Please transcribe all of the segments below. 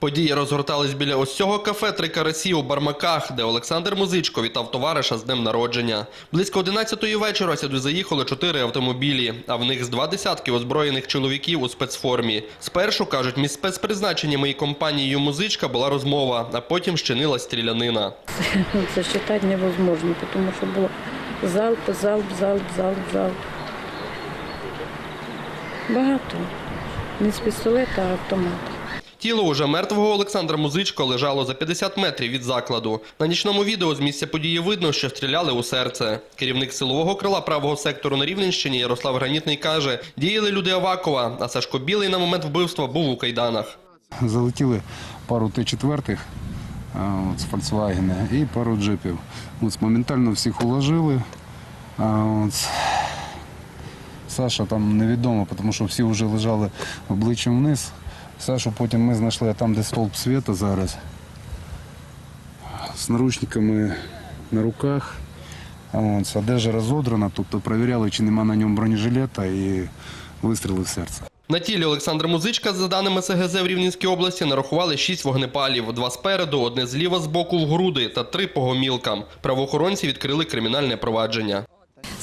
Події розгортались біля ось цього кафе «Три карасі» у Бармаках, де Олександр Музичко вітав товариша з днем народження. Близько 11-ї вечора сюди заїхали чотири автомобілі, а в них з два десятки озброєних чоловіків у спецформі. Спершу, кажуть, між спецпризначенням і компанією «Музичка» була розмова, а потім щинилась стрілянина. Це считати невозможно, тому що було залп, залп, залп, залп, залп. Багато. Не з пістолета, а автомат. Тіло уже мертвого Олександра Музичко лежало за 50 метрів від закладу. На нічному відео з місця події видно, що стріляли у серце. Керівник силового крила правого сектору на Рівненщині Ярослав Гранітний каже, діяли люди Авакова, а Сашко Білий на момент вбивства був у кайданах. Залетіли пару Т-4 а, з Volkswagen і пару джипів. От, моментально всіх уложили. Саша там невідомо, тому що всі вже лежали обличчям вниз. Сашу потім ми знайшли там, де стовп світу зараз. З наручниками на руках. От, одежа розодрана, тобто перевіряли, чи нема на ньому бронежилета і вистріли в серце. На тілі Олександра Музичка, за даними СГЗ в Рівненській області, нарахували шість вогнепалів: два спереду, одне зліва з боку в груди та три по гомілкам. Правоохоронці відкрили кримінальне провадження.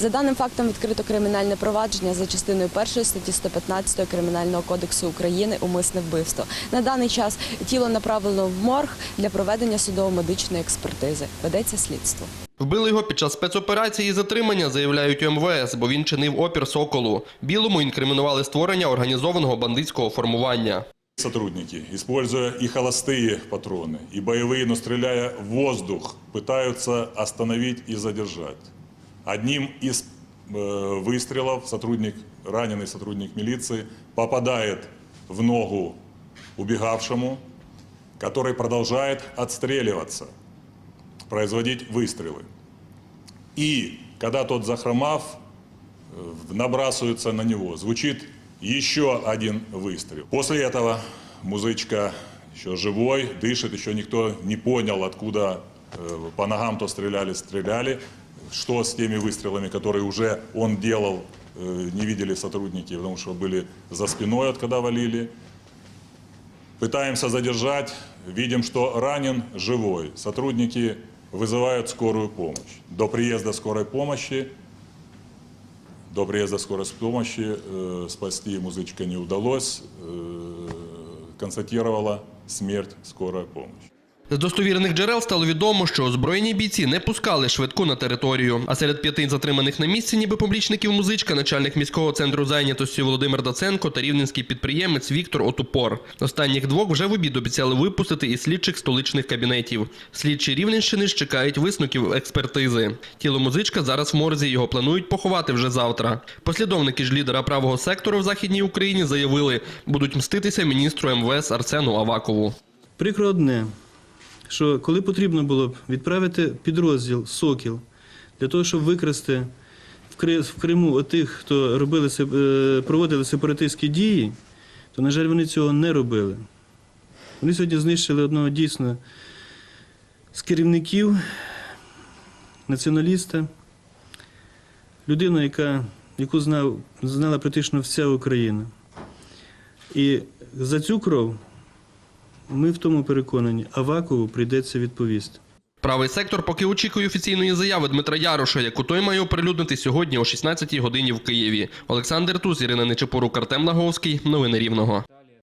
За даним фактом відкрито кримінальне провадження за частиною 1 статті 115 Кримінального кодексу України умисне вбивство. На даний час тіло направлено в морг для проведення судово-медичної експертизи. Ведеться слідство. Вбили його під час спецоперації і затримання, заявляють у МВС, бо він чинив опір соколу. Білому інкримінували створення організованого бандитського формування. Сотрудники, используя и холостые патроны, и боевые, но стреляя в воздух, пытаются остановить и задержать. Одним из э, выстрелов сотрудник, раненый сотрудник милиции попадает в ногу убегавшему, который продолжает отстреливаться, производить выстрелы. И когда тот захромав, э, набрасываются на него. Звучит еще один выстрел. После этого музычка еще живой, дышит, еще никто не понял, откуда э, по ногам то стреляли, стреляли. Что с теми выстрелами, которые уже он делал, э, не видели сотрудники, потому что были за спиной, от когда валили. Пытаемся задержать, видим, что ранен живой. Сотрудники вызывают скорую помощь. До приезда скорой помощи до приезда скорой помощи э, спасти музычка не удалось. Э, констатировала смерть скорая помощь. З достовірних джерел стало відомо, що озброєні бійці не пускали швидку на територію. А серед п'яти затриманих на місці, ніби публічників музичка, начальник міського центру зайнятості Володимир Даценко та рівненський підприємець Віктор Отупор. Останніх двох вже в обід обіцяли випустити із слідчих столичних кабінетів. Слідчі Рівненщини ж чекають висновків експертизи. Тіло музичка зараз в морзі. Його планують поховати вже завтра. Послідовники ж лідера правого сектору в західній Україні заявили, будуть мститися міністру МВС Арсену Авакову. Прикро одне, що коли потрібно було б відправити підрозділ Сокіл для того, щоб викрасти в Криму отих, хто робили, е, проводили сепаратистські дії, то, на жаль, вони цього не робили. Вони сьогодні знищили одного дійсно з керівників, націоналіста, людину, яка, яку знав, знала практично вся Україна. І за цю кров ми в тому переконані, Авакову прийдеться відповісти. Правий сектор поки очікує офіційної заяви Дмитра Яроша, яку той має оприлюднити сьогодні о 16-й годині в Києві. Олександр Туз, Ірина Нечепорук, Артем Лаговський. Новини Рівного.